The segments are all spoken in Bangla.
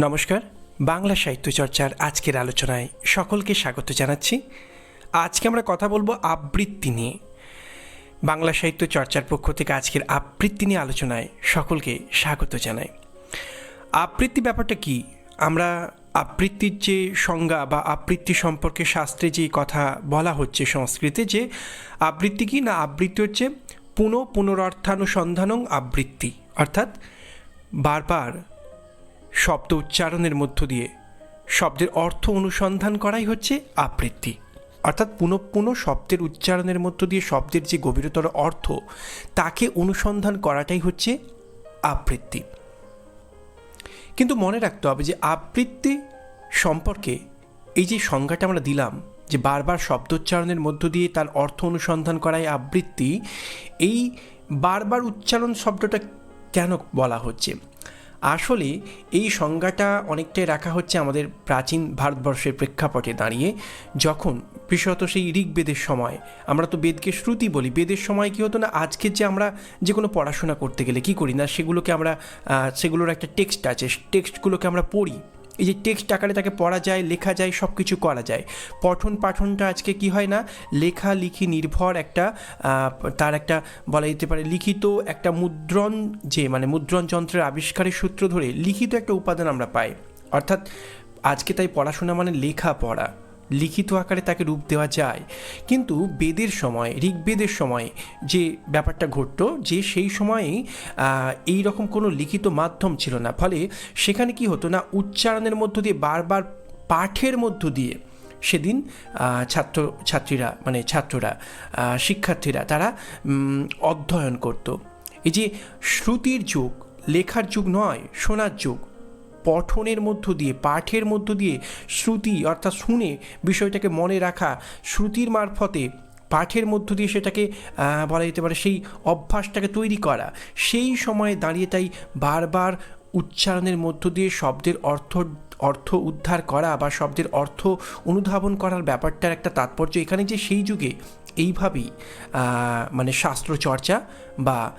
নমস্কার, বাংলা সাহিত্য চর্চার আজকের আলোচনায় সকলকে স্বাগত জানাচ্ছি। আজকে আমরা কথা বলব আবৃত্তি নিয়ে। বাংলা সাহিত্য চর্চার পক্ষ থেকে আজকের আবৃত্তি নিয়ে আলোচনায় সকলকে স্বাগত জানাই। আবৃত্তি ব্যাপারটা কি? আমরা আবৃত্তির যে সংজ্ঞা বা আবৃত্তি সম্পর্কে শাস্ত্রে যে কথা বলা হচ্ছে সংস্কৃতে যে আবৃত্তি কি না আবৃত্তি হচ্ছে পুনঃ পুনরর্থানুসন্ধানং আবৃত্তি। অর্থাৎ বারবার শব্দ উচ্চারণের মধ্য দিয়ে। শব্দের অর্থ অনুসন্ধান করাই হচ্ছে আবৃত্তি। অর্থাৎ পুনঃ পুনঃ শব্দের উচ্চারণের মধ্য দিয়ে শব্দের যে গভীরতর অর্থ, তাকে অনুসন্ধান করাটাই হচ্ছে আবৃত্তি। কিন্তু মনে রাখতে হবে যে আবৃত্তি সম্পর্কে এই যে সংজ্ঞাটা আমরা দিলাম, যে বারবার শব্দোচ্চারণের মধ্য দিয়ে তার অর্থ অনুসন্ধান করাই আবৃত্তি, এই বারবার উচ্চারণ শব্দটা কেন বলা হচ্ছে? আসলে এই সংজ্ঞাটা অনেকটাই রাখা হচ্ছে আমাদের প্রাচীন ভারতবর্ষের প্রেক্ষাপটে দাঁড়িয়ে। যখন বিশেষত সেই ঋগ্বেদের সময়, আমরা তো বেদকে শ্রুতি বলি, বেদের সময় কী হতো না, আজকের যে আমরা যে কোনো পড়াশোনা করতে গেলে কি করি না, সেগুলোকে আমরা সেগুলোর একটা টেক্সট আছে, টেক্সটগুলোকে আমরা পড়ি। এই যে টেক্সট আকারে তাকে পড়া যায়, লেখা যায় সব কিছু করা যায়। পঠন পাঠনটা আজকে কি হয় না, লেখা, লিখি নির্ভর একটা তার একটা বলা যেতে পারে লিখিত একটা মুদ্রণ যে মানে মুদ্রণ যন্ত্রের আবিষ্কারের সূত্র ধরে লিখিত একটা উপাদান আমরা পাই। অর্থাৎ আজকে তাই পড়াশোনা মানে লেখা পড়া। লিখিত আকারে তাকে রূপ দেওয়া যায়। কিন্তু বেদের সময়, ঋগ্বেদের সময় যে ব্যাপারটা ঘটতো যে সেই সময়েই এই রকম কোনো লিখিত মাধ্যম ছিল না। ফলে সেখানে কি হতো না, উচ্চারণের মধ্য দিয়ে, বারবার পাঠের মধ্য দিয়ে সেদিন ছাত্র, ছাত্রীরা মানে ছাত্ররা শিক্ষার্থীরা তারা অধ্যয়ন করত। এই যে শ্রুতির যুগ, লেখার যুগ নয়, শোনার যুগ পঠনের মধ্য দিয়ে, পাঠের মধ্য দিয়ে শ্রুতি অর্থাৎ শুনে বিষয়টাকে মনে রাখা, শ্রুতির মারফতে পাঠের মধ্য দিয়ে সেটাকে বলা যেতে পারে সেই অভ্যাসটাকে তৈরি করা। সেই সময়ে দাঁড়িয়ে তাই বারবার উচ্চারণের মধ্য দিয়ে শব্দের অর্থ অর্থ উদ্ধার করা বা শব্দের অর্থ অনুধাবন করার ব্যাপারটার একটা তাৎপর্য। এখানে যে সেই যুগে এইভাবেই মানে শাস্ত্র চর্চা বা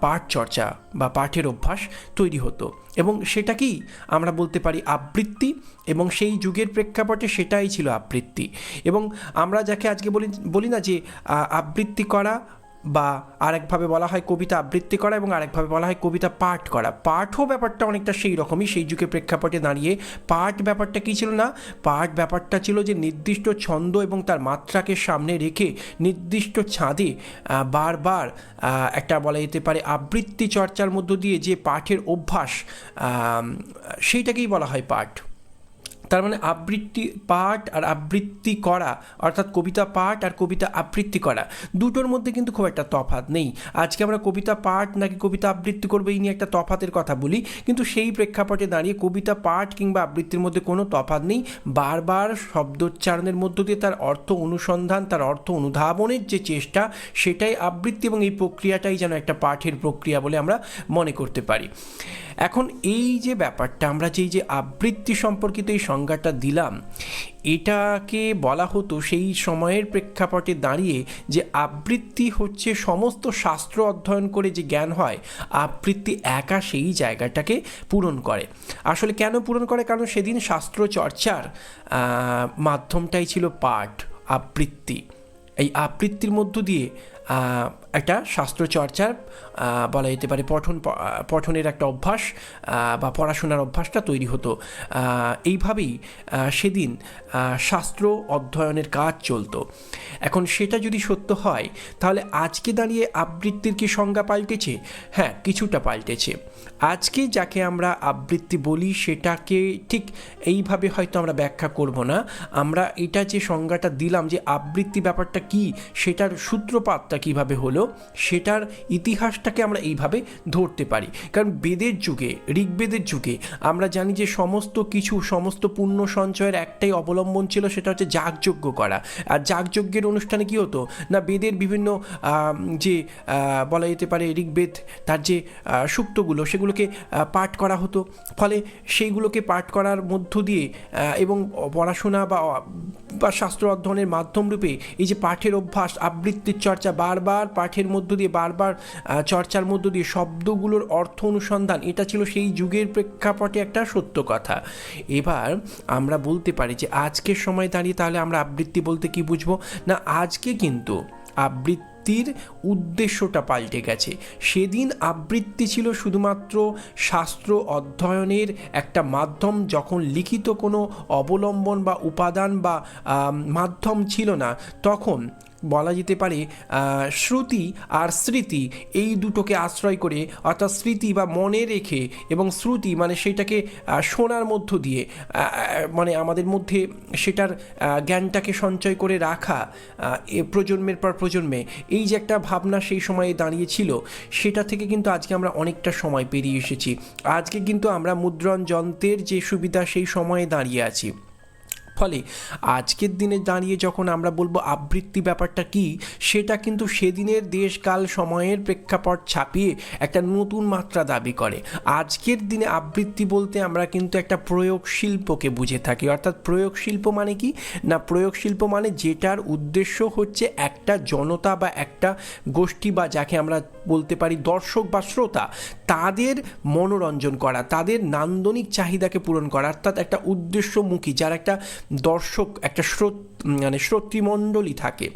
পাঠ চর্চা বা পাঠের অভ্যাস তৈরি হতো। এবং সেটাকেই আমরা বলতে পারি আবৃত্তি এবং সেই যুগের প্রেক্ষাপটে সেটাই ছিল আবৃত্তি। এবং আমরা যাকে আজকে বলি বলি না যে আবৃত্তি করা বা আরেকভাবে বলা হয় কবিতা আবৃত্তি করা এবং আরেকভাবে বলা হয় কবিতা পাঠ করা। পাঠও ব্যাপারটা অনেকটা সেই রকমই, সেই যুগে প্রেক্ষাপটে দাঁড়িয়ে। পাঠ ব্যাপারটা কী ছিল না? পাঠ ব্যাপারটা ছিল যে নির্দিষ্ট ছন্দ এবং তার মাত্রাকে সামনে রেখে নির্দিষ্ট ছাঁদে বারবার একটা বলা যেতে পারে আবৃত্তি চর্চার মধ্য দিয়ে যে পাঠের অভ্যাস সেইটাকেই বলা হয় পাঠ। তার মানে আবৃত্তি পাঠ আর আবৃত্তি করা, অর্থাৎ কবিতা পাঠ আর কবিতা আবৃত্তি করা, দুটোর মধ্যে কিন্তু খুব একটা তফাৎ নেই। আজকে আমরা কবিতা পাঠ নাকি কবিতা আবৃত্তি করব এই নিয়ে একটা তফাতের কথা বলি, কিন্তু সেই প্রেক্ষাপটে দাঁড়িয়ে কবিতা পাঠ কিংবা আবৃত্তির মধ্যে কোনো তফাৎ নেই। বারবার শব্দোচ্চারণের মধ্য দিয়ে তার অর্থ অনুসন্ধান, তার অর্থ অনুধাবনের যে চেষ্টা, সেটাই আবৃত্তি এবং এই প্রক্রিয়াটাই যেন একটা পাঠের প্রক্রিয়া বলে আমরা মনে করতে পারি। এখন এই যে ব্যাপারটা, আমরা যেই যে আবৃত্তি সম্পর্কিত এই সংজ্ঞাটা দিলাম, এটাকে বলা হতো সেই সময়ের প্রেক্ষাপটে দাঁড়িয়ে যে আবৃত্তি হচ্ছে সমস্ত শাস্ত্র অধ্যয়ন করে যে জ্ঞান হয়, আবৃত্তি একা সেই জায়গাটাকে পূরণ করে। আসলে কেন পূরণ করে? কারণ সেদিন শাস্ত্র চর্চার মাধ্যমটাই ছিল পাঠ, আবৃত্তি। এই আবৃত্তির মধ্য দিয়ে একটা শাস্ত্র চর্চার বলা যেতে পারে পঠন পঠনের একটা অভ্যাস বা পড়াশোনার অভ্যাসটা তৈরি হতো। এইভাবেই সেদিন শাস্ত্র অধ্যয়নের কাজ চলতো। এখন সেটা যদি সত্য হয়, তাহলে আজকে দাঁড়িয়ে আবৃত্তির কি সংজ্ঞা পাল্টেছে? হ্যাঁ কিছুটা পাল্টেছে। আজকে যাকে আমরা আবৃত্তি বলি, সেটাকে ঠিক এইভাবে হয়তো আমরা ব্যাখ্যা করব না। আমরা এটা যে সংজ্ঞাটা দিলাম যে আবৃত্তি ব্যাপারটা কি, সেটার সূত্রপাতটা কীভাবে হলো সেটার ইতিহাসটাকে আমরা এইভাবে ধরতে পারি। কারণ বেদের যুগে, ঋগ্বেদের যুগে আমরা জানি যে সমস্ত কিছু, সমস্ত পুণ্য সঞ্চয়ের একটাই অবলম্বন ছিল সেটা হচ্ছে যাগযজ্ঞ করা। আর যাগযজ্ঞের অনুষ্ঠানে কি হতো? না, বেদের বিভিন্ন যে বলা যেতে পারে ঋগ্বেদ, তার যে সূক্তগুলো সেগুলোকে পাঠ করা হতো। ফলে সেইগুলোকে পাঠ করার মধ্য দিয়ে এবং পড়াশোনা বা বা শাস্ত্র অধ্যয়নের মাধ্যম রূপে এই যে পাঠের অভ্যাস, আবৃত্তির চর্চা বারবার পাঠের মধ্য দিয়ে বারবার চর্চার মধ্য দিয়ে শব্দগুলোর অর্থ অনুসন্ধান, এটা ছিল সেই যুগের প্রেক্ষাপটে একটা সত্য কথা। এবার আমরা বলতে পারি যে আজকের সময় দাঁড়িয়ে তাহলে আমরা আবৃত্তি বলতে কি বুঝব? না, আজকে কিন্তু আবৃত্তির উদ্দেশ্যটা পাল্টে গেছে। সেদিন আবৃত্তি ছিল শুধুমাত্র শাস্ত্র অধ্যয়নের একটা মাধ্যম, যখন লিখিত কোনো অবলম্বন বা উপাদান বা মাধ্যম ছিল না, তখন বলা যেতে পারে শ্রুতি আর স্মৃতি। এই দুটোকে আশ্রয় করে, অর্থাৎ স্মৃতি বা মনে রেখে এবং শ্রুতি মানে সেটাকে শোনার মধ্য দিয়ে মানে আমাদের মধ্যে সেটার জ্ঞানটাকে সঞ্চয় করে রাখা প্রজন্মের পর প্রজন্মে। এই যে একটা ভাবনা সেই সময়ে দাঁড়িয়েছিল, সেটা থেকে কিন্তু আজকে আমরা অনেকটা সময় পেরিয়ে এসেছি। আজকে কিন্তু আমরা মুদ্রণ যন্ত্রের যে সুবিধা সেই সময়ে দাঁড়িয়ে আছি। ফলে আজকের দিনে দাঁড়িয়ে যখন আমরা বলব আবৃত্তি ব্যাপারটা কি, সেটা কিন্তু সেদিনের দেশকাল সময়ের প্রেক্ষাপট ছাপিয়ে একটা নতুন মাত্রা দাবি করে। আজকের দিনে আবৃত্তি বলতে আমরা কিন্তু একটা প্রয়োগ শিল্পকে বুঝে থাকি। অর্থাৎ প্রয়োগ শিল্প মানে কি? না, প্রয়োগ শিল্প মানে যেটার উদ্দেশ্য হচ্ছে একটা জনতা বা একটা গোষ্ঠী বা যাকে আমরা বলতে পারি দর্শক বা শ্রোতা, তাদের মনোরঞ্জন করা, তাদের নান্দনিক চাহিদাকে পূরণ করা, অর্থাৎ একটা উদ্দেশ্যমুখী, যার একটা দর্শক, একটা শ্রোত মানে শ্রোতৃমণ্ডলী থাকে।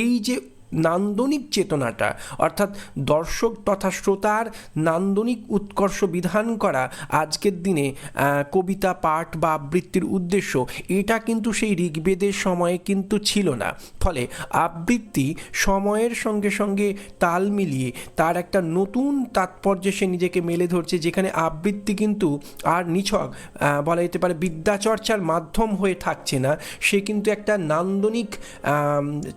এই যে নান্দনিক চেতনাটা, অর্থাৎ দর্শক তথা শ্রোতার নান্দনিক উৎকর্ষ বিধান করা আজকের দিনে কবিতা, পাঠ বা আবৃত্তির উদ্দেশ্য, এটা কিন্তু সেই ঋগ্বেদের সময়ে কিন্তু ছিল না। ফলে আবৃত্তি সময়ের সঙ্গে সঙ্গে তাল মিলিয়ে তার একটা নতুন তাৎপর্যে সে নিজেকে মেলে ধরছে, যেখানে আবৃত্তি কিন্তু আর নিছক বলা যেতে পারে বিদ্যাচর্চার মাধ্যম হয়ে থাকছে না। সে কিন্তু একটা নান্দনিক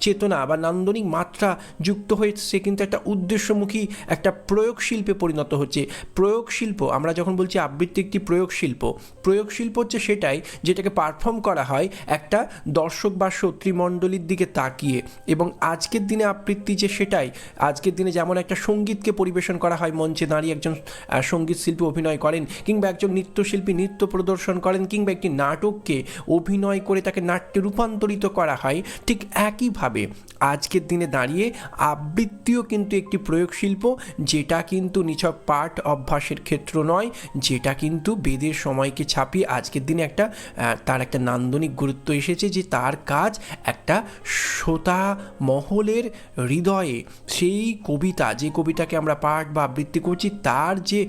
চেতনা বা নান্দনিক মাত্রা যুক্ত হয়ে সে কিন্তু একটা উদ্দেশ্যমুখী একটা প্রয়োগ শিল্পে পরিণত হচ্ছে। প্রয়োগ শিল্প, আমরা যখন বলছি আবৃত্তি একটি প্রয়োগ শিল্প প্রয়োগ শিল্প হচ্ছে সেটাই যেটাকে পারফর্ম করা হয় একটা দর্শক বা শ্রোতৃমণ্ডলীর দিকে তাকিয়ে। এবং আজকের দিনে আবৃত্তি যে সেটাই, আজকের দিনে যেমন একটা সঙ্গীতকে পরিবেশন করা হয়, মঞ্চে দাঁড়িয়ে একজন সংগীত শিল্পী অভিনয় করেন, কিংবা একজন নৃত্যশিল্পী নৃত্য প্রদর্শন করেন, কিংবা একটি নাটককে অভিনয় করে তাকে নাট্যে রূপান্তরিত করা হয়, ঠিক একইভাবে আজকের দিনে দাঁড়িয়ে আবৃত্তিও কিন্তু একটি প্রয়োগ শিল্প যেটা কিন্তু নিছক পাঠ অভ্যাসের ক্ষেত্র নয়, যেটা কিন্তু বেদের সময়কে ছাপিয়ে আজকের দিনে একটা তার একটা নান্দনিক গুরুত্ব এসেছে যে তার কাজ একটা শ্রোতা মহলের হৃদয়ে সেই কবিতা, যে কবিতাকে আমরা পাঠ বা আবৃত্তি করছি, তার যে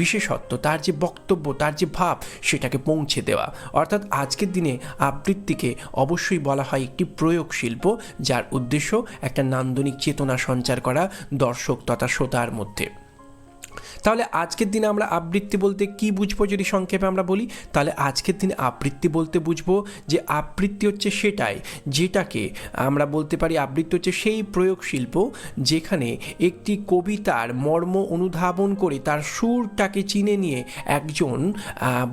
বিশেষত্ব, তার যে বক্তব্য, তার যে ভাব, সেটাকে পৌঁছে দেওয়া। অর্থাৎ আজকের দিনে আবৃত্তিকে অবশ্যই বলা হয় একটি প্রয়োগ শিল্প যার উদ্দেশ্য একটা নান্দনিক চেতনা সঞ্চার করা দর্শক তথা শ্রোতার মধ্যে। তাহলে আজকের দিনে আমরা আবৃত্তি বলতে কি বুঝব যদি সংক্ষেপে আমরা বলি? তাহলে আজকের দিনে আবৃত্তি বলতে বুঝব যে আবৃত্তি হচ্ছে সেটাই, যেটাকে আমরা বলতে পারি আবৃত্তি হচ্ছে সেই প্রয়োগ শিল্প যেখানে একটি কবিতার মর্ম অনুধাবন করে তার সুরটাকে চিনে নিয়ে একজন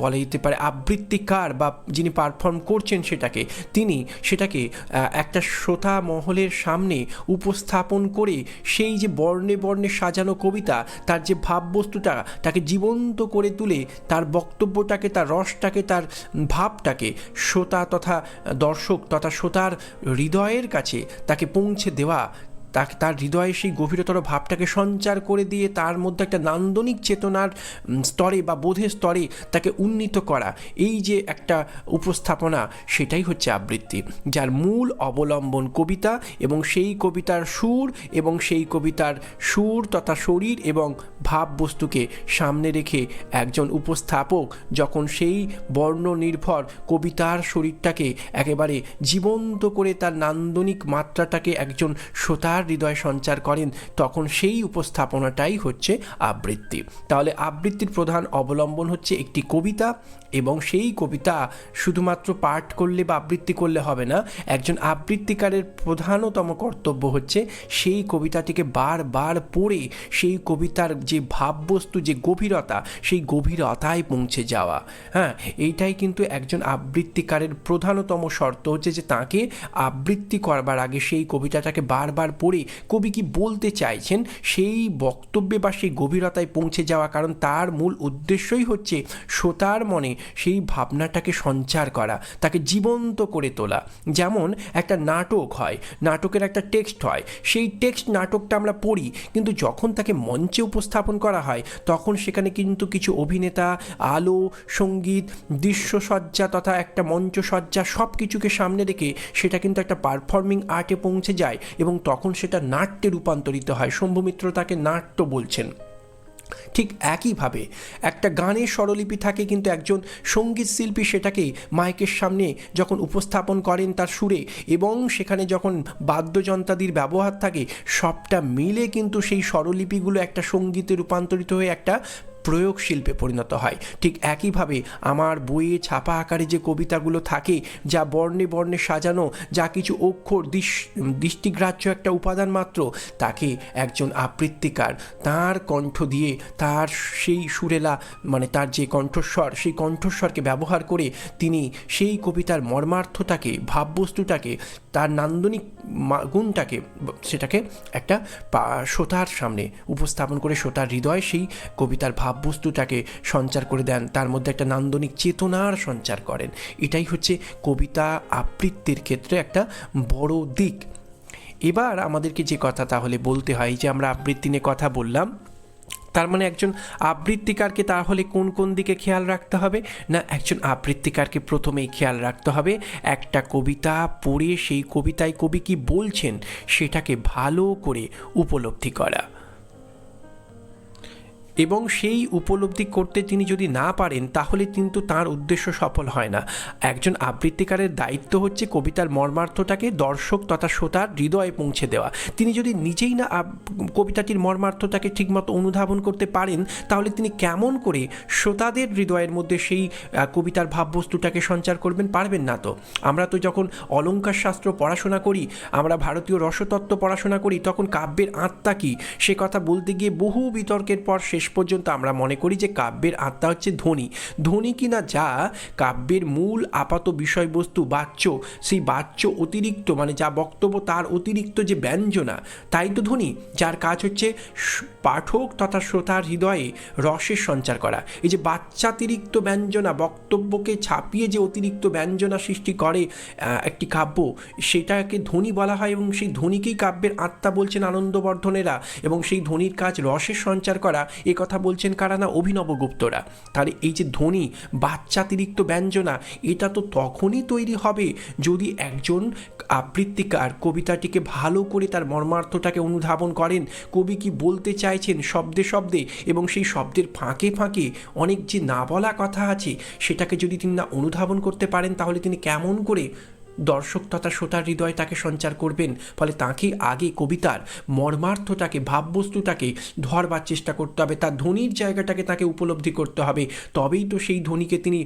বলা যেতে পারে আবৃত্তিকার বা যিনি পারফর্ম করছেন সেটাকে, তিনি সেটাকে একটা শ্রোতা মহলের সামনে উপস্থাপন করে সেই যে বর্ণে বর্ণে সাজানো কবিতা, তার যে ভাববস্তুটা তাকে জীবন্ত করে তুলে তার বক্তব্যটাকে, তার রসটাকে, তার ভাবটাকে শ্রোতা তথা দর্শক তথা শ্রোতার হৃদয়ের কাছে তাকে পৌঁছে দেওয়া তাকে, তার হৃদয়ে সেই গভীরতর ভাবটাকে সঞ্চার করে দিয়ে তার মধ্যে একটা নান্দনিক চেতনার স্তরে বা বোধের স্তরে তাকে উন্নীত করা। এই যে একটা উপস্থাপনা, সেটাই হচ্ছে আবৃত্তি, যার মূল অবলম্বন কবিতা এবং সেই কবিতার সুর এবং সেই কবিতার সুর তথা শরীর এবং ভাব বস্তুকে সামনে রেখে একজন উপস্থাপক যখন সেই বর্ণ নির্ভর কবিতার শরীরটাকে একেবারে জীবন্ত করে তার নান্দনিক মাত্রাটাকে একজন শ্রোতার হৃদয় সঞ্চার করেন, তখন সেই উপস্থাপনাটাই হচ্ছে আবৃত্তি। তাহলে আবৃত্তির প্রধান অবলম্বন হচ্ছে একটি কবিতা এবং সেই কবিতা শুধুমাত্র পাঠ করলে বা আবৃত্তি করলে হবে না, একজন আবৃত্তিকারের প্রধানতম কর্তব্য হচ্ছে সেই কবিতাটিকে বারবার পড়ে সেই কবিতার যে ভাববস্তু, যে গভীরতা, সেই গভীরতায় পৌঁছে যাওয়া। হ্যাঁ এইটাই কিন্তু একজন আবৃত্তিকারের প্রধানতম শর্ত হচ্ছে যে তাকে আবৃত্তি করবার আগে সেই কবিতাটাকে বারবার পড়ে কবি কি বলতে চাইছেন সেই বক্তব্যে বা সেই গভীরতায় পৌঁছে যাওয়া, কারণ তার মূল উদ্দেশ্যই হচ্ছে শ্রোতার মনে সেই ভাবনাটাকে সঞ্চার করা, তাকে জীবন্ত করে তোলা। যেমন একটা নাটক হয়, নাটকের একটা টেক্সট হয়। সেই টেক্সট নাটকটা আমরা পড়ি, কিন্তু যখন তাকে মঞ্চে উপস্থাপন করা হয়, তখন সেখানে কিন্তু কিছু অভিনেতা, আলো, সংগীত, দৃশ্যসজ্জা তথা একটা মঞ্চসজ্জা সব কিছুকে সামনে রেখে সেটা কিন্তু একটা পারফর্মিং আর্টে পৌঁছে যায় এবং তখন সেটা নাট্যে রূপান্তরিত হয়। শম্ভুমিত্র তাকে নাট্য বলছেন। ঠিক একইভাবে একটা গানের স্বরলিপি থাকে কিন্তু একজন সংগীত শিল্পী সেটাকে মাইকের সামনে যখন উপস্থাপন করেন তার সুরে এবং সেখানে যখন বাদ্যযন্ত্রাদির ব্যবহার থাকে সবটা মিলে কিন্তু সেই স্বরলিপিগুলো একটা সঙ্গীতে রূপান্তরিত হয়ে একটা প্রয়োগ শিল্পে পরিণত হয়। ঠিক একইভাবে আমার বইয়ে ছাপা আকারে যে কবিতাগুলো থাকে, যা বর্ণে বর্ণে সাজানো, যা কিছু অক্ষর দৃষ্টিগ্রাহ্য একটা উপাদান মাত্র, তাকে একজন আবৃত্তিকার, তার কণ্ঠ দিয়ে তার সেই সুরেলা মানে তার যে কণ্ঠস্বর, সেই কণ্ঠস্বরকে ব্যবহার করে তিনি সেই কবিতার মর্মার্থটাকে, ভাববস্তুটাকে, তার নান্দনিক গুণটাকে, সেটাকে একটা শ্রোতার সামনে উপস্থাপন করে শ্রোতার হৃদয়ে সেই কবিতার ভাববস্তুটাকে সঞ্চার করে দেন। তার মধ্যে একটা নান্দনিক চেতনার সঞ্চার করেন। এটাই হচ্ছে কবিতা আবৃত্তির ক্ষেত্রে একটা বড় দিক। এবার আমাদেরকে যে কথা তাহলে বলতে হয় যে আমরা আবৃত্তি নিয়ে কথা বললাম, তার মানে একজন আবৃত্তিকারকে তাহলে কোন কোন দিকে খেয়াল রাখতে হবে? না, একজন আবৃত্তিকারকে প্রথমেই খেয়াল রাখতে হবে, একটা কবিতা পড়ে সেই কবিতায় কবি কি বলছেন, সেটাকে ভালো করে উপলব্ধি করা। এবং সেই উপলব্ধি করতে তিনি যদি না পারেন, তাহলে কিন্তু তার উদ্দেশ্য সফল হয় না। একজন আবৃত্তিকারের দায়িত্ব হচ্ছে কবিতার মর্মার্থটাকে দর্শক তথা শ্রোতার হৃদয়ে পৌঁছে দেওয়া। তিনি যদি নিজেই না কবিতাটির মর্মার্থটাকে ঠিকমতো অনুধাবন করতে পারেন, তাহলে তিনি কেমন করে শ্রোতাদের হৃদয়ের মধ্যে সেই কবিতার ভাববস্তুটাকে সঞ্চার করবেন পারবেন না তো? আমরা তো যখন অলঙ্কার শাস্ত্র পড়াশোনা করি, আমরা ভারতীয় রসতত্ত্ব পড়াশোনা করি, তখন কাব্যের আত্মা কী? সে কথা বলতে গিয়ে বহু বিতর্কের পর শেষ পর্যন্ত আমরা মনে করি যে কাব্যের আত্মা হচ্ছে ধ্বনি ধ্বনি কিনা যা কাব্যের মূল আপাত বিষয়বস্তু বাচ্য, সেই বাচ্য অতিরিক্ত মানে যা বক্তব্য তার অতিরিক্ত যে ব্যঞ্জনা, তাই তো ধ্বনি যার কাজ হচ্ছে পাঠক তথা শ্রোতার হৃদয়ে রসের সঞ্চার করা। এই যে বাচ্চাতিরিক্ত ব্যঞ্জনা, বক্তব্যকে ছাপিয়ে যে অতিরিক্ত ব্যঞ্জনা সৃষ্টি করে একটি কাব্য, সেটাকে ধ্বনি বলা হয় এবং সেই ধ্বনিকেই কাব্যের আত্মা বলছেন আনন্দবর্ধনেরা এবং সেই ধ্বনির কাজ রসের সঞ্চার করা এ কথা বলছেন কারা না অভিনবগুপ্তরা তাহলে এই যে ধ্বনি, বাচ্চাতিরিক্ত ব্যঞ্জনা, এটা তো তখনই তৈরি হবে যদি একজন আবৃত্তিকার কবিতাটিকে ভালো করে তার মর্মার্থটাকে অনুধাবন করেন। কবি কি বলতে চাইছেন শব্দে শব্দে এবং সেই শব্দের ফাঁকে ফাঁকে অনেক যে না বলা কথা আছে, সেটাকে যদি তিনি না অনুধাবন করতে পারেন, তাহলে তিনি কেমন করে দর্শক তথা শ্রোতার হৃদয় তাকে সঞ্চার করবেন, ফলে তাকে আগে কবিতার মর্মার্থটাকে, ভাববস্তুটাকে ধরবার চেষ্টা করতে হবে, তার ধ্বনির জায়গাটাকে তাকে উপলব্ধি করতে হবে। তবেই তো সেই ধ্বনিকে তিনি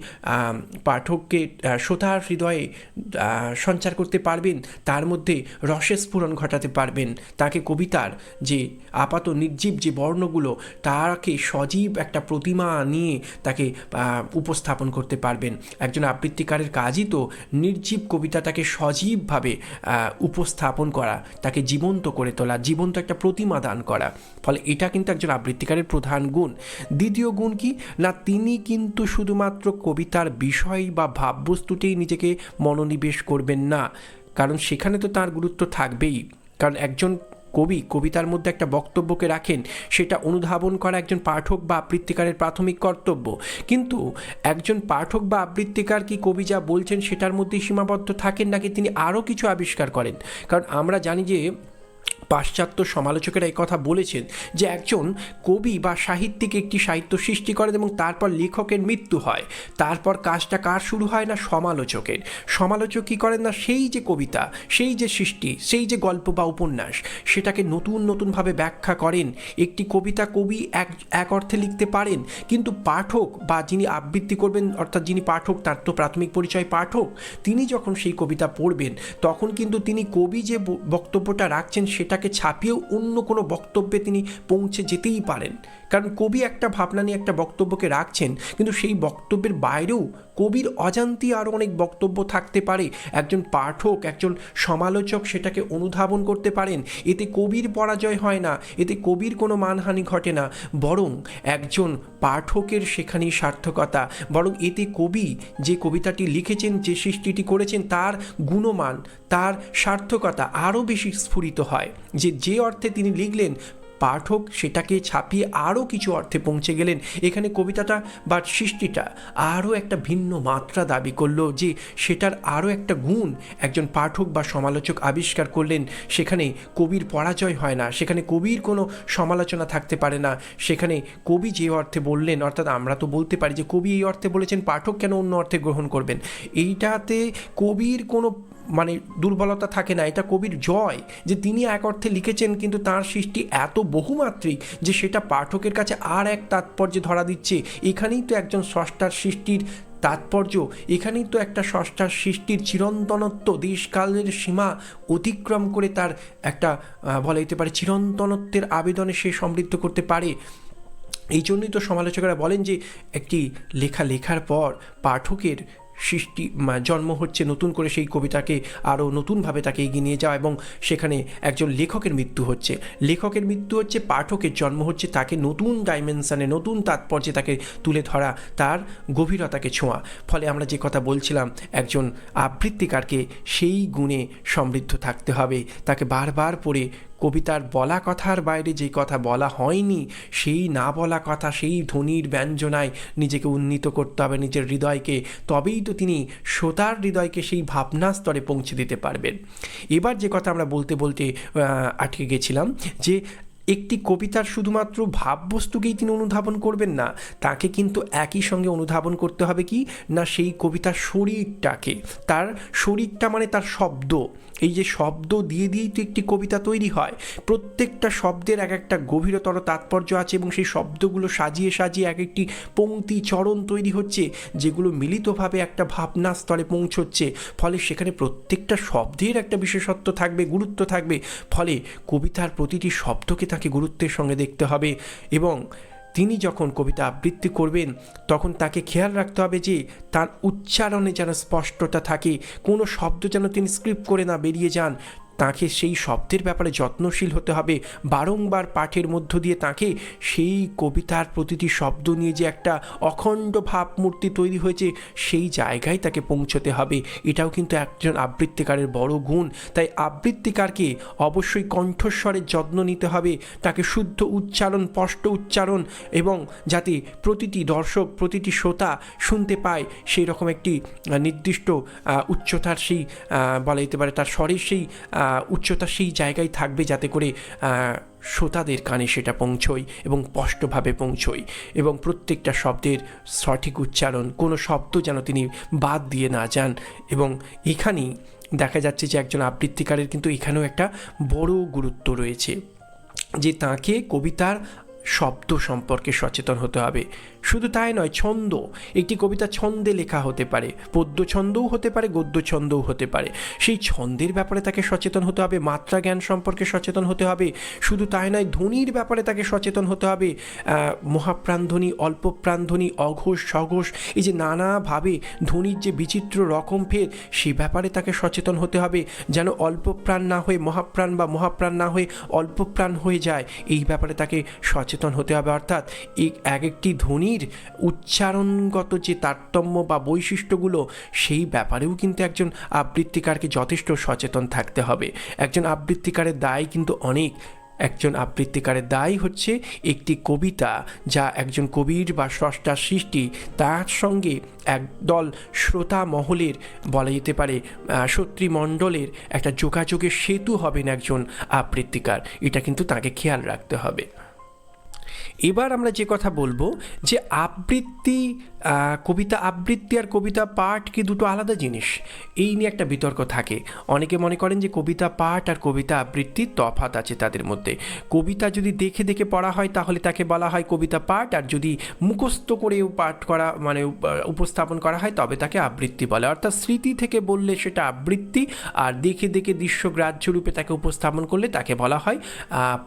পাঠককে শ্রোতার হৃদয়ে সঞ্চার করতে পারবেন, তার মধ্যে রসের স্ফুরণ ঘটাতে পারবেন। তাকে কবিতার যে আপাত নির্জীব যে বর্ণগুলো, তাকে সজীব একটা প্রতিমা নিয়ে তাকে উপস্থাপন করতে পারবেন। একজন আবৃত্তিকারের কাজই তো নির্জীব কবিতাটাকে সজীবভাবে উপস্থাপন করা, তাকে জীবন্ত করে তোলা, জীবন্ত একটা প্রতিমা দান করা। ফলে এটা কিন্তু একজন আবৃত্তিকারের প্রধান গুণ। দ্বিতীয় গুণ কি? না, তিনি কিন্তু শুধুমাত্র কবিতার বিষয় বা ভাববস্তুতেই নিজেকে মনোনিবেশ করবেন না। কারণ সেখানে তো তার গুরুত্ব থাকবেই। কারণ একজন কবি, কবিতার মধ্যে একটা বক্তব্যকে রাখেন, সেটা অনুধাবন করা একজন পাঠক বা আবৃত্তিকারের প্রাথমিক কর্তব্য। কিন্তু একজন পাঠক বা আবৃত্তিকার কি কবি যা বলছেন সেটার মধ্যেই সীমাবদ্ধ থাকেন নাকি তিনি আরও কিছু আবিষ্কার করেন? কারণ আমরা জানি যে পাশ্চাত্য সমালোচকেরা কথা বলেছেন যে একজন কবি বা সাহিত্যিক একটি সাহিত্য সৃষ্টি করেন এবং তারপর লেখকের মৃত্যু হয়। তারপর কাজটা কার শুরু হয় না সমালোচকের? সমালোচক কী করেন না সেই যে কবিতা, সেই যে সৃষ্টি, সেই যে গল্প বা উপন্যাস, সেটাকে নতুন নতুনভাবে ব্যাখ্যা করেন। একটি কবিতা কবি এক এক অর্থে লিখতে পারেন, কিন্তু পাঠক বা যিনি আবৃত্তি করবেন, অর্থাৎ যিনি পাঠক, তার তো প্রাথমিক পরিচয় পাঠক, তিনি যখন সেই কবিতা পড়বেন, তখন কিন্তু তিনি কবি যে বক্তব্যটা রাখছেন সেটাকে ছাপিয়েও অন্য কোনো বক্তব্যে তিনি পৌঁছে যেতেই পারেন। কারণ কবি একটা ভাবনা নিয়ে একটা বক্তব্যকে রাখছেন, কিন্তু সেই বক্তব্যের বাইরেও কবির অজান্তি আরও অনেক বক্তব্য থাকতে পারে। একজন পাঠক, একজন সমালোচক সেটাকে অনুধাবন করতে পারেন। এতে কবির পরাজয় হয় না, এতে কবির কোনো মানহানি ঘটে না। বরং একজন পাঠকের সেখানেই সার্থকতা, বরং এতে কবি যে কবিতাটি লিখেছেন, যে সৃষ্টিটি করেছেন, তার গুণমান, তার সার্থকতা আরও বেশি স্ফুরিত হয়। যে যে অর্থে তিনি লিখলেন পাঠক সেটাকে ছাপিয়ে আরও কিছু অর্থে পৌঁছে গেলেন। এখানে কবিতাটা বা সৃষ্টিটা আরও একটা ভিন্ন মাত্রা দাবি করল যে সেটার আরও একটা গুণ একজন পাঠক বা সমালোচক আবিষ্কার করলেন। সেখানে কবির পরাজয় হয় না, সেখানে কবির কোনো সমালোচনা থাকতে পারে না। সেখানে কবি যে অর্থে বললেন, অর্থাৎ আমরা তো বলতে পারি যে কবি এই অর্থে বলেছেন, পাঠক কেন অন্য অর্থে গ্রহণ করবেন? এইটাতে কবির কোনো মানে দুর্বলতা থাকে না, এটা কবির জয় যে তিনি এক অর্থে লিখেছেন কিন্তু তার সৃষ্টি এত বহুমাত্রিক যে সেটা পাঠকের কাছে আর এক তাৎপর্যে ধরা দিচ্ছে। এখানেই তো একজন স্রষ্টার সৃষ্টির তাৎপর্য, এখানেই তো একটা স্রষ্টার সৃষ্টির চিরন্তনত্ব, দেশকালের সীমা অতিক্রম করে তার একটা বলা যেতে পারে চিরন্তনত্বের আবেদনে সে সমৃদ্ধ করতে পারে। এই জন্যই তো সমালোচকরা বলেন যে একটি লেখা লেখার পর পাঠকের সৃষ্টি জন্ম হচ্ছে নতুন করে সেই কবিতাকে আরও নতুনভাবে তাকে এগিয়ে নিয়ে যাওয়া এবং সেখানে একজন লেখকের মৃত্যু হচ্ছে। লেখকের মৃত্যু হচ্ছে, পাঠকের জন্ম হচ্ছে, তাকে নতুন ডাইমেনশানে নতুন তাৎপর্যে তাকে তুলে ধরা, তার গভীরতাকে ছোঁয়া। ফলে আমরা যে কথা বলছিলাম, একজন আবৃত্তিকারকে সেই গুণে সমৃদ্ধ থাকতে হবে। তাকে বারবার পড়ে কবিতার বলা কথার বাইরে যে কথা বলা হয়নি, সেই না বলা কথা, সেই ধ্বনির ব্যঞ্জনায় নিজেকে উন্নীত করতে হবে নিজের হৃদয়কে। তবেই তো তিনি শ্রোতার হৃদয়কে সেই ভাবনা স্তরে পৌঁছে দিতে পারবেন। এবার যে কথা আমরা বলতে বলতে আটকে গেছিলাম যে একটি কবিতার শুধুমাত্র ভাববস্তুকেই তিনি অনুধাবন করবেন না, তাকে কিন্তু একই সঙ্গে অনুধাবন করতে হবে কি? না সেই কবিতার শরীরটাকে। তার শরীরটা মানে তার শব্দ। এই যে শব্দ দিয়ে দিয়েই তো একটি কবিতা তৈরি হয়। প্রত্যেকটা শব্দের এক একটা গভীরতর তাৎপর্য আছে এবং সেই শব্দগুলো সাজিয়ে সাজিয়ে এক একটি পংক্তি চরণ তৈরি হচ্ছে, যেগুলো মিলিতভাবে একটা ভাবনা স্তরে পৌঁছচ্ছে। ফলে সেখানে প্রত্যেকটা শব্দের একটা বিশেষত্ব থাকবে, গুরুত্ব থাকবে। ফলে কবিতার প্রতিটি শব্দকে তাকে গুরুত্বের সঙ্গে দেখতে হবে এবং তিনি যখন কবিতা আবৃত্তি করবেন, তখন তাকে খেয়াল রাখতে হবে যে তার উচ্চারণে যেন স্পষ্টতা থাকে, কোনো শব্দ যেন তিনি স্ক্রিপ্ট করে না বেরিয়ে যান। তাকে সেই শব্দের ব্যাপারে যত্নশীল হতে হবে। বারংবার পাঠের মধ্য দিয়ে তাকে সেই কবিতার প্রতিটি শব্দ নিয়ে যে একটা অখণ্ড ভাবমূর্তি তৈরি হয়েছে, সেই জায়গায় তাকে পৌঁছতে হবে। এটাও কিন্তু একজন আবৃত্তিকারের বড় গুণ। তাই আবৃত্তিকারকে অবশ্যই কণ্ঠস্বরের যত্ন নিতে হবে। তাকে শুদ্ধ উচ্চারণ, স্পষ্ট উচ্চারণ এবং যাতে প্রতিটি দর্শক, প্রতিটি শ্রোতা শুনতে পায় সেই রকম একটি নির্দিষ্ট উচ্চতার সেই বলা যেতে পারে তার স্বরের সেই উচ্চতা সেই জায়গায় থাকবে যাতে করে শ্রোতাদের কানে সেটা পৌঁছয় এবং স্পষ্টভাবে পৌঁছয় এবং প্রত্যেকটা শব্দের সঠিক উচ্চারণ, কোনো শব্দ যেন তিনি বাদ দিয়ে না যান এবং এখানেই দেখা যাচ্ছে যে একজন আবৃত্তিকারের কিন্তু এখানেও একটা বড় গুরুত্ব রয়েছে যে তাকে কবিতার শব্দ সম্পর্কে সচেতন হতে হবে। শুধু তাই নয়, ছন্দ। একটি কবিতা ছন্দে লেখা হতে পারে, পদ্য ছন্দও হতে পারে, গদ্য ছন্দও হতে পারে। সেই ছন্দের ব্যাপারে তাকে সচেতন হতে হবে, মাত্রা জ্ঞান সম্পর্কে সচেতন হতে হবে। শুধু তাই নয়, ধ্বনির ব্যাপারে তাকে সচেতন হতে হবে। মহাপ্রাণধ্বনি অল্প প্রাণধ্বনি অঘোষ, সঘোষ, এই যে নানাভাবে ধ্বনির যে বিচিত্র রকম ফের, সে ব্যাপারে তাকে সচেতন হতে হবে। যেন অল্প প্রাণ না হয়ে মহাপ্রাণ বা মহাপ্রাণ না হয়ে অল্প প্রাণ হয়ে যায়, এই ব্যাপারে তাকে সচেতন হতে হবে। অর্থাৎ এক একটি ধ্বনির উচ্চারণগত যে তারতম্য বা বৈশিষ্ট্যগুলো সেই ব্যাপারেও কিন্তু একজন আবৃত্তিকারকে যথেষ্ট সচেতন থাকতে হবে। একজন আবৃত্তিকারের দায় কিন্তু অনেক। একজন আবৃত্তিকারের দায় হচ্ছে একটি কবিতা যা একজন কবির বা স্রষ্টার সৃষ্টি তার সঙ্গে একদল শ্রোতা মহলের বলা যেতে পারে আহ, শত্রীমণ্ডলের একটা যোগাযোগের সেতু হবেন একজন আবৃত্তিকার। এটা কিন্তু তাকে খেয়াল রাখতে হবে। এবার আমরা যে কথা বলব, যে আবৃত্তি কবিতা আবৃত্তি আর কবিতা পাঠ কি দুটো আলাদা জিনিস? এই নিয়ে একটা বিতর্ক থাকে। অনেকে মনে করেন যে কবিতা পাঠ আর কবিতা আবৃত্তির তফাত আছে তাদের মধ্যে। কবিতা যদি দেখে দেখে পড়া হয়, তাহলে তাকে বলা হয় কবিতা পাঠ, আর যদি মুখস্থ করে পাঠ করা মানে উপস্থাপন করা হয়, তবে তাকে আবৃত্তি বলে। অর্থাৎ স্মৃতি থেকে বললে সেটা আবৃত্তি, আর দেখে দেখে দৃশ্যগ্রাহ্য রূপে তাকে উপস্থাপন করলে তাকে বলা হয়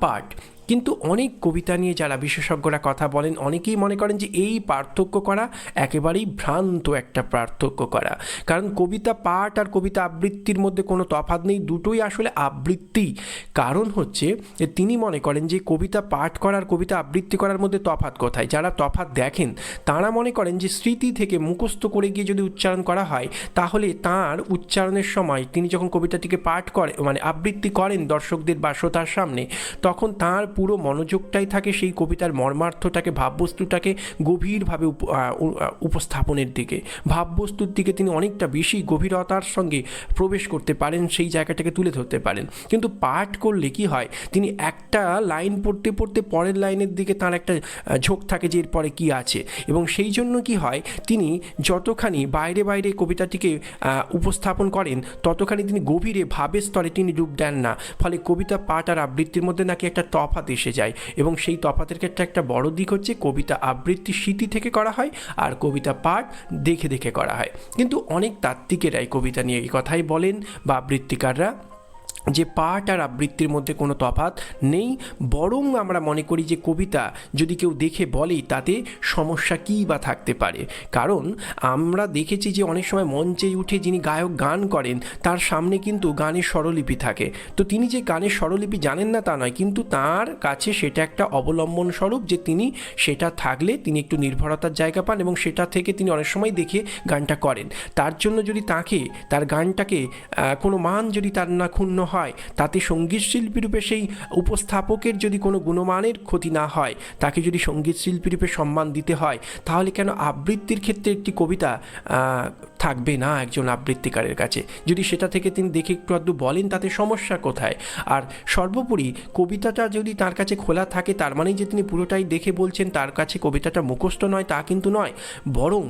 পাঠ। কিন্তু অনেক কবিতা নিয়ে যারা বিশেষজ্ঞরা কথা বলেন, অনেকেই মনে করেন যে এই পার্থক্য করা একেবারেই ভ্রান্ত একটা পার্থক্য করা। কারণ কবিতা পাঠ আর কবিতা আবৃত্তির মধ্যে কোনো তফাৎ নেই, দুটোই আসলে আবৃত্তি। কারণ হচ্ছে তিনি মনে করেন যে কবিতা পাঠ করার, কবিতা আবৃত্তি করার মধ্যে তফাৎ কোথায়? যারা তফাৎ দেখেন, তারা মনে করেন যে স্মৃতি থেকে মুখস্থ করে গিয়ে যদি উচ্চারণ করা হয়, তাহলে তার উচ্চারণের সময় তিনি যখন কবিতাটিকে পাঠ করে মানে আবৃত্তি করেন দর্শকদের বা শ্রোতার সামনে, তখন তার পুরো মনোযোগটাই থাকে সেই কবিতার মর্মার্থটাকে, ভাববস্তুটাকে গভীরভাবে উপস্থাপনের দিকে। ভাববস্তুর দিকে তিনি অনেকটা বেশি গভীরতার সঙ্গে প্রবেশ করতে পারেন, সেই জায়গাটাকে তুলে ধরতে পারেন। কিন্তু পাঠ করলে কি হয়, তিনি একটা লাইন পড়তে পড়তে পরের লাইনের দিকে তার একটা ঝোঁক থাকে যে এরপরে কি আছে। এবং সেই জন্য কি হয়, তিনি যতখানি বাইরে বাইরে কবিতাটিকে উপস্থাপন করেন, ততখানি তিনি গভীরে ভাবের স্তরে তিনি ডুব দেন না। ফলে কবিতা, পাঠ আর আবৃত্তির মধ্যে নাকি একটা তফাৎ এসে যায় এবং সেই তফাতের ক্ষেত্রে একটা বড় দিক হচ্ছে কবিতা আবৃত্তি স্মৃতি থেকে করা হয় আর কবিতা পাঠ দেখে দেখে করা হয়। কিন্তু অনেক তাত্ত্বিকেরাই কবিতা নিয়ে এই কথাই বলেন বা আবৃত্তিকাররা যে পাঠ আর আবৃত্তির মধ্যে কোনো তফাৎ নেই, বরং আমরা মনে করি যে কবিতা যদি কেউ দেখে বলে তাতে সমস্যা কী বা থাকতে পারে। কারণ আমরা দেখেছি যে অনেক সময় মঞ্চে উঠে যিনি গায়ক গান করেন, তার সামনে কিন্তু গানের স্বরলিপি থাকে। তো তিনি যে গানের স্বরলিপি জানেন না তা নয়, কিন্তু তার কাছে সেটা একটা অবলম্বন স্বরূপ যে তিনি সেটা থাকলে তিনি একটু নির্ভরতার জায়গা পান এবং সেটা থেকে তিনি অনেক সময় দেখে গানটা করেন। তার জন্য যদি তাকে, তার গানটাকে কোনো মান যদি তার না ক্ষুণ্ণ হয় তাতে সংগীত শিল্পী রূপে সেই উপস্থাপকের যদি কোনো গুণমানের ক্ষতি না হয়, তাকে যদি সংগীত শিল্পী রূপে সম্মান দিতে হয়, তাহলে কেন আবৃত্তির ক্ষেত্রে একটি কবিতা থাকবে না একজন আবৃত্তিকারের কাছে? যদি সেটা থেকে তিনি দেখে একটু আধটু বলেন, তাতে সমস্যা কোথায়? আর সর্বোপরি কবিতাটা যদি তার কাছে খোলা থাকে, তার মানেই যে তিনি পুরোটাই দেখে বলছেন, তার কাছে কবিতাটা মুখস্থ নয়, তা কিন্তু নয়। বরং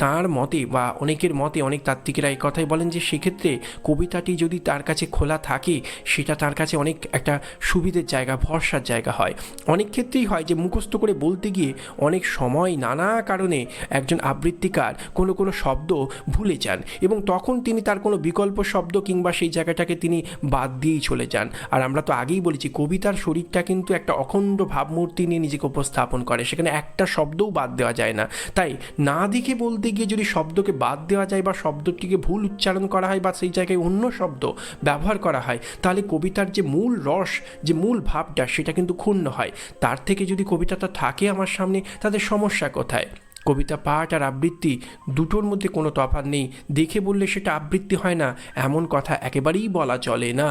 তার মতে বা অনেকের মতে অনেক তাত্ত্বিকেরা এই কথাই বলেন যে সেক্ষেত্রে কবিতাটি যদি তার কাছে খোলা থাকে, সেটা তার কাছে অনেক একটা সুবিধের জায়গা, ভরসার জায়গা হয়। অনেক ক্ষেত্রেই হয় যে মুখস্থ করে বলতে গিয়ে অনেক সময় নানা কারণে একজন আবৃত্তিকার কোনো কোনো শব্দ ভুলে যান এবং তখন তিনি তার কোনো বিকল্প শব্দ কিংবা সেই জায়গাটাকে তিনি বাদ দিয়েই চলে যান। আর আমরা তো আগেই বলেছি, কবিতার শরীরটা কিন্তু একটা অখণ্ড ভাবমূর্তি নিয়ে নিজেকে উপস্থাপন করে। সেখানে একটা শব্দও বাদ দেওয়া যায় না। তাই না দেখে বলতে গিয়ে যদি শব্দকে বাদ দেওয়া যায় বা শব্দটিকে ভুল উচ্চারণ করা হয় বা সেই জায়গায় অন্য শব্দ ব্যবহার করা হয়, তাহলে কবিতার যে মূল রস, যে মূল ভাবটা, সেটা কিন্তু ক্ষুণ্ণ হয়। তার থেকে যদি কবিতাটা থাকে আমার সামনে, তাদের সমস্যা কোথায়? কবিতা পাঠ আর আবৃত্তি দুটোর মধ্যে কোনো তফাৎ নেই। দেখে বললে সেটা আবৃত্তি হয় না, এমন কথা একেবারেই বলা চলে না।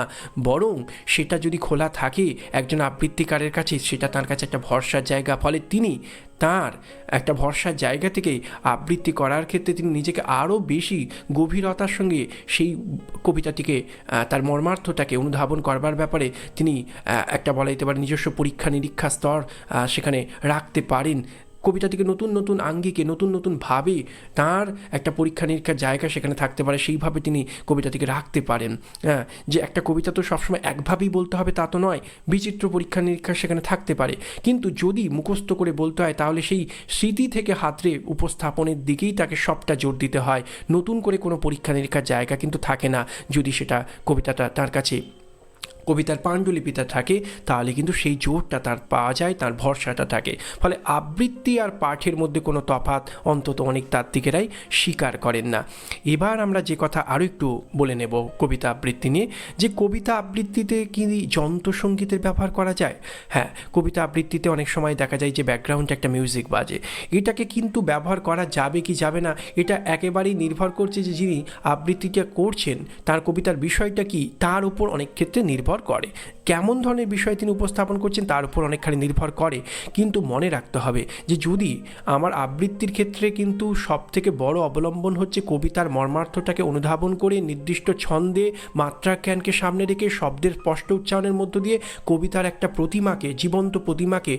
বরং সেটা যদি খোলা থাকে, একজন আবৃত্তিকারের কাছে সেটা তার কাছে একটা ভরসার জায়গা। ফলে তিনি তার একটা ভরসার জায়গা থেকে আবৃত্তি করার ক্ষেত্রে তিনি নিজেকে আরও বেশি গভীরতার সঙ্গে সেই কবিতাটিকে তার মর্মার্থটাকে অনুধাবন করবার ব্যাপারে তিনি একটা বলা যেতে পারে নিজস্ব পরীক্ষা নিরীক্ষা স্তর সেখানে রাখতে পারেন। কবিতাটিকে নতুন নতুন আঙ্গিকে, নতুন নতুন ভাবে তার একটা পরীক্ষা নিরীক্ষার জায়গা সেখানে থাকতে পারে, সেইভাবে তিনি কবিতাটিকে রাখতে পারেন। হ্যাঁ যে একটা কবিতা তো সবসময় একভাবেই বলতে হবে তা তো নয়, বিচিত্র পরীক্ষা নিরীক্ষা সেখানে থাকতে পারে। কিন্তু যদি মুখস্থ করে বলতে হয়, তাহলে সেই স্মৃতি থেকে হাতরে উপস্থাপনের দিকেই তাকে সবটা জোর দিতে হয়। নতুন করে কোনো পরীক্ষা নিরীক্ষার জায়গা কিন্তু থাকে না যদি সেটা কবিতাটা তার কাছে কবিতার পাণ্ডুলিপিটা থাকে, তাহলে কিন্তু সেই জোরটা তার পাওয়া যায়, তার ভরসাটা থাকে। ফলে আবৃত্তি আর পাঠের মধ্যে কোনো তফাৎ অন্তত অনেক তাত্ত্বিকেরাই স্বীকার করেন না। এবার আমরা যে কথা আরও একটু বলে নেব কবিতা আবৃত্তি নিয়ে, যে কবিতা আবৃত্তিতে কি যন্ত্রসঙ্গীতের ব্যবহার করা যায়? হ্যাঁ কবিতা আবৃত্তিতে অনেক সময় দেখা যায় যে ব্যাকগ্রাউন্ডে একটা মিউজিক বাজে। এটাকে কিন্তু ব্যবহার করা যাবে কি যাবে না, এটা একেবারেই নির্ভর করছে যে যিনি আবৃত্তিটা করছেন, তার কবিতার বিষয়টা কি, তার উপর অনেক ক্ষেত্রে নির্ভর করে। কেমন ধরনের বিষয় তিনি উপস্থাপন করছেন তার উপর অনেকখানি নির্ভর করে। কিন্তু মনে রাখতে হবে যে যদি আমার আবৃত্তির ক্ষেত্রে কিন্তু সব থেকে বড় অবলম্বন হচ্ছে কবিতার মর্মার্থটাকে অনুধাবন করে, নির্দিষ্ট ছন্দে, মাত্রা জ্ঞানকে সামনে রেখে শব্দের স্পষ্ট উচ্চারণের মধ্য দিয়ে কবিতার একটা প্রতিমাকে, জীবন্ত প্রতিমাকে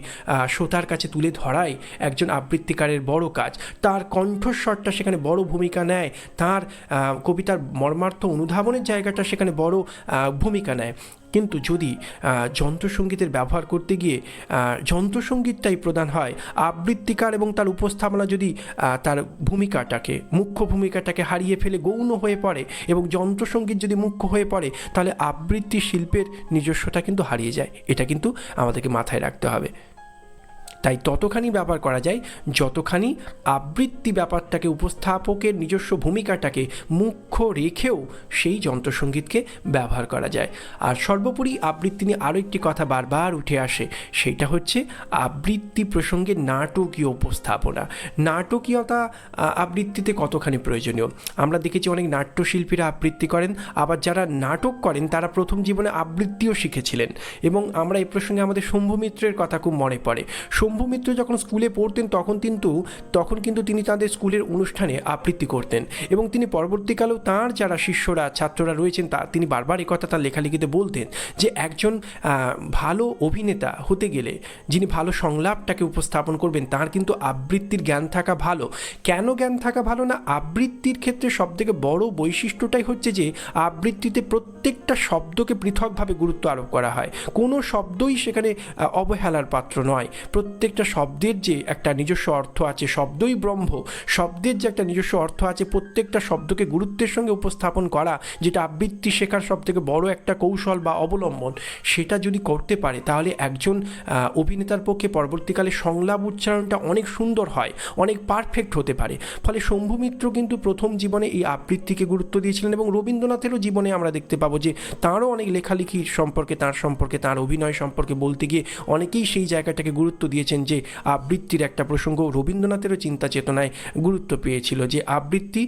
শ্রোতার কাছে তুলে ধরাই একজন আবৃত্তিকারের বড় কাজ। তার কণ্ঠস্বরটা সেখানে বড় ভূমিকা নেয়। তার কবিতার মর্মার্থ অনুধাবনের জায়গাটা সেখানে বড় ভূমিকা নেয়। কিন্তু যদি যন্ত্রসঙ্গীতের ব্যবহার করতে গিয়ে যন্ত্রসঙ্গীতটাই প্রদান হয়, আবৃত্তিকার এবং তার উপস্থাপনা যদি তার ভূমিকাটাকে, মুখ্য ভূমিকাটাকে হারিয়ে ফেলে গৌণ হয়ে পড়ে এবং যন্ত্রসঙ্গীত যদি মুখ্য হয়ে পড়ে, তাহলে আবৃত্তি শিল্পের নিজস্বতা কিন্তু হারিয়ে যায়। এটা কিন্তু আমাদেরকে মাথায় রাখতে হবে। তাই ততখানি ব্যবহার করা যায় যতখানি আবৃত্তি ব্যাপারটাকে, উপস্থাপকের নিজস্ব ভূমিকাটাকে মুখ্য রেখেও সেই যন্ত্রসঙ্গীতকে ব্যবহার করা যায়। আর সর্বোপরি আবৃত্তি নিয়ে আরও একটি কথা বারবার উঠে আসে সেইটা হচ্ছে আবৃত্তি প্রসঙ্গে নাটকীয় উপস্থাপনা। নাটকীয়তা আবৃত্তিতে কতখানি প্রয়োজনীয়? আমরা দেখেছি অনেক নাট্যশিল্পীরা আবৃত্তি করেন, আবার যারা নাটক করেন তারা প্রথম জীবনে আবৃত্তিও শিখেছিলেন এবং আমরা এই প্রসঙ্গে আমাদের শম্ভু মিত্রের কথা খুব মনে পড়ে। শম্ভু মিত্র যখন স্কুলে পড়তেন, তখন কিন্তু তখন কিন্তু তিনি তাদের স্কুলের অনুষ্ঠানে আবৃত্তি করতেন। এবং তিনি পরবর্তীকালেও তার যারা শিষ্যরা, ছাত্ররা রয়েছেন, তা, তিনি বারবার একথা কথা তার লেখালেখিতে বলতেন যে, একজন ভালো অভিনেতা হতে গেলে, যিনি ভালো সংলাপটাকে উপস্থাপন করবেন, তার কিন্তু আবৃত্তির জ্ঞান থাকা ভালো। কেন জ্ঞান থাকা ভালো না? আবৃত্তির ক্ষেত্রে সবথেকে বড় বৈশিষ্ট্যটাই হচ্ছে যে, আবৃত্তিতে প্রত্যেকটা শব্দকে পৃথকভাবে গুরুত্ব আরোপ করা হয়। কোনো শব্দই সেখানে অবহেলার পাত্র নয়। প্রত্যেকটা শব্দের যে একটা নিজস্ব অর্থ আছে, শব্দই ব্রহ্ম, শব্দের যে একটা নিজস্ব অর্থ আছে, প্রত্যেকটা শব্দকে গুরুত্বের সঙ্গে উপস্থাপন করা, যেটা আবৃত্তি শেখার সব থেকে বড় একটা কৌশল বা অবলম্বন, সেটা যদি করতে পারে, তাহলে একজন অভিনেতার পক্ষে পরবর্তীকালে সংলাপ উচ্চারণটা অনেক সুন্দর হয়, অনেক পারফেক্ট হতে পারে। ফলে শম্ভু মিত্র কিন্তু প্রথম জীবনে এই আবৃত্তিকে গুরুত্ব দিয়েছিলেন এবং রবীন্দ্রনাথেরও জীবনে আমরা দেখতে পাবো যে, তাঁরও অনেক লেখালেখি সম্পর্কে, তার সম্পর্কে, তার অভিনয় সম্পর্কে বলতে গিয়ে অনেকেই সেই জায়গাটাকে গুরুত্ব দিয়েছেন যে আবৃত্তির একটা প্রসঙ্গ রবীন্দ্রনাথেরও চিন্তা চেতনায় গুরুত্ব পেয়েছিল যে আবৃত্তি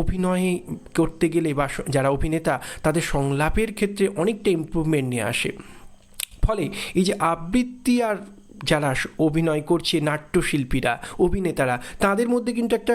অভিনয়ে করতে গেলে বা যারা অভিনেতা তাদের সংলাপের ক্ষেত্রে অনেকটা ইম্প্রুভমেন্ট নিয়ে আসে। ফলে এই যে আবৃত্তি আর যারা অভিনয় করছে নাট্যশিল্পীরা, অভিনেতারা, তাদের মধ্যে কিন্তু একটা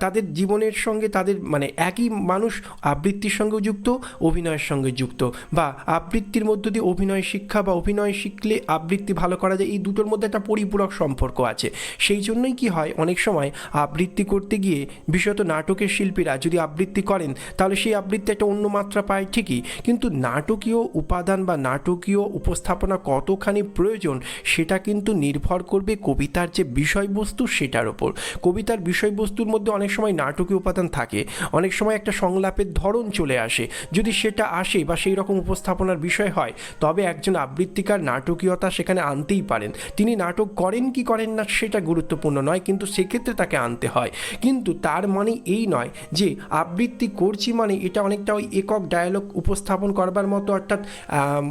তাদের জীবনের সঙ্গে তাদের মানে একই মানুষ আবৃত্তির সঙ্গেও যুক্ত, অভিনয়ের সঙ্গে যুক্ত। বা আবৃত্তির মধ্য দিয়ে অভিনয় শিক্ষা বা অভিনয় শিখলে আবৃত্তি ভালো করা যায়, এই দুটোর মধ্যে একটা পরিপূরক সম্পর্ক আছে। সেই জন্যই কি হয়, অনেক সময় আবৃত্তি করতে গিয়ে বিশেষত নাটকের শিল্পীরা যদি আবৃত্তি করেন, তাহলে সেই আবৃত্তি একটা অন্য মাত্রা পায়, ঠিকই। কিন্তু নাটকীয় উপাদান বা নাটকীয় উপস্থাপনা কতখানি প্রয়োজন, সেটা কিন্তু নির্ভর করবে কবিতার যে বিষয়বস্তু সেটার ওপর। কবিতার বিষয়বস্তুর মধ্যে অনেক সময় নাটকীয় উপাদান থাকে, অনেক সময় একটা সংলাপের ধরন চলে আসে। যদি সেটা আসে বা সেই রকম উপস্থাপনার বিষয় হয়, তবে একজন আবৃত্তিকার নাটকীয়তা সেখানে আনতেই পারেন। তিনি নাটক করেন কি করেন না সেটা গুরুত্বপূর্ণ নয়, কিন্তু সেক্ষেত্রে তাকে আনতে হয়। কিন্তু তার মানে এই নয় যে আবৃত্তি করছি মানে এটা অনেকটা ওই একক ডায়ালগ উপস্থাপন করবার মতো অর্থাৎ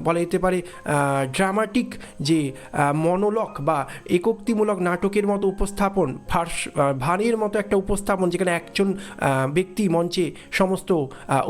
বলা যেতে পারে ড্রামাটিক যে মনোলগ ব্লক বা একক্তিমূলক নাটকের মতো উপস্থাপন, ফার্স ভানের মতো একটা উপস্থাপন যেখানে একজন ব্যক্তি মঞ্চে সমস্ত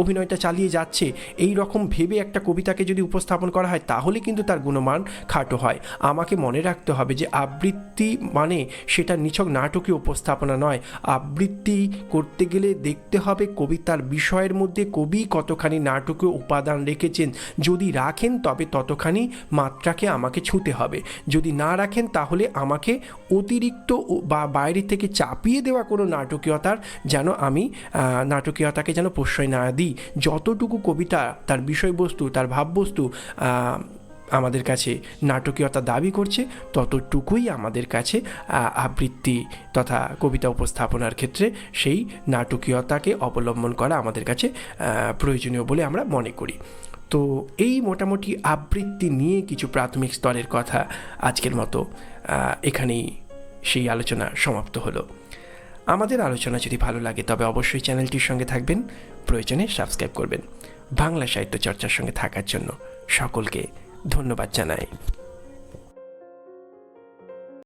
অভিনয়টা চালিয়ে যাচ্ছে, এই রকম ভেবে একটা কবিতাকে যদি উপস্থাপন করা হয় তাহলে কিন্তু তার গুণমান খাটো হয়। আমাকে মনে রাখতে হবে যে আবৃত্তি মানে সেটা নিছক নাটকীয় উপস্থাপনা নয়। আবৃত্তি করতে গেলে দেখতে হবে কবিতার বিষয়ের মধ্যে কবি কতখানি নাটকীয় উপাদান রেখেছেন। যদি রাখেন তবে ততখানি মাত্রাকে আমাকে ছুতে হবে। যদি না রাখেন, তাহলে আমাকে অতিরিক্ত বা বাইরে থেকে চাপিয়ে দেওয়া কোনো নাটকীয়তার যেন আমি নাটকীয়তাকে যেন প্রশ্রয় না দিই। যতটুকু কবিতা, তার বিষয়বস্তু, তার ভাববস্তু আমাদের কাছে নাটকীয়তা দাবি করছে, ততটুকুই আমাদের কাছে আবৃত্তি তথা কবিতা উপস্থাপনার ক্ষেত্রে সেই নাটকীয়তাকে অবলম্বন করা আমাদের কাছে প্রয়োজনীয় বলে আমরা মনে করি। তো এই মোটামুটি আবৃত্তি নিয়ে কিছু প্রাথমিক স্তরের কথা আজকের মতো এখানেই সেই আলোচনা সমাপ্ত হলো। আমাদের আলোচনা যদি ভালো লাগে, তবে অবশ্যই চ্যানেলটির সঙ্গে থাকবেন, প্রয়োজনে সাবস্ক্রাইব করবেন। বাংলা সাহিত্য চর্চার সঙ্গে থাকার জন্য সকলকে ধন্যবাদ জানাই।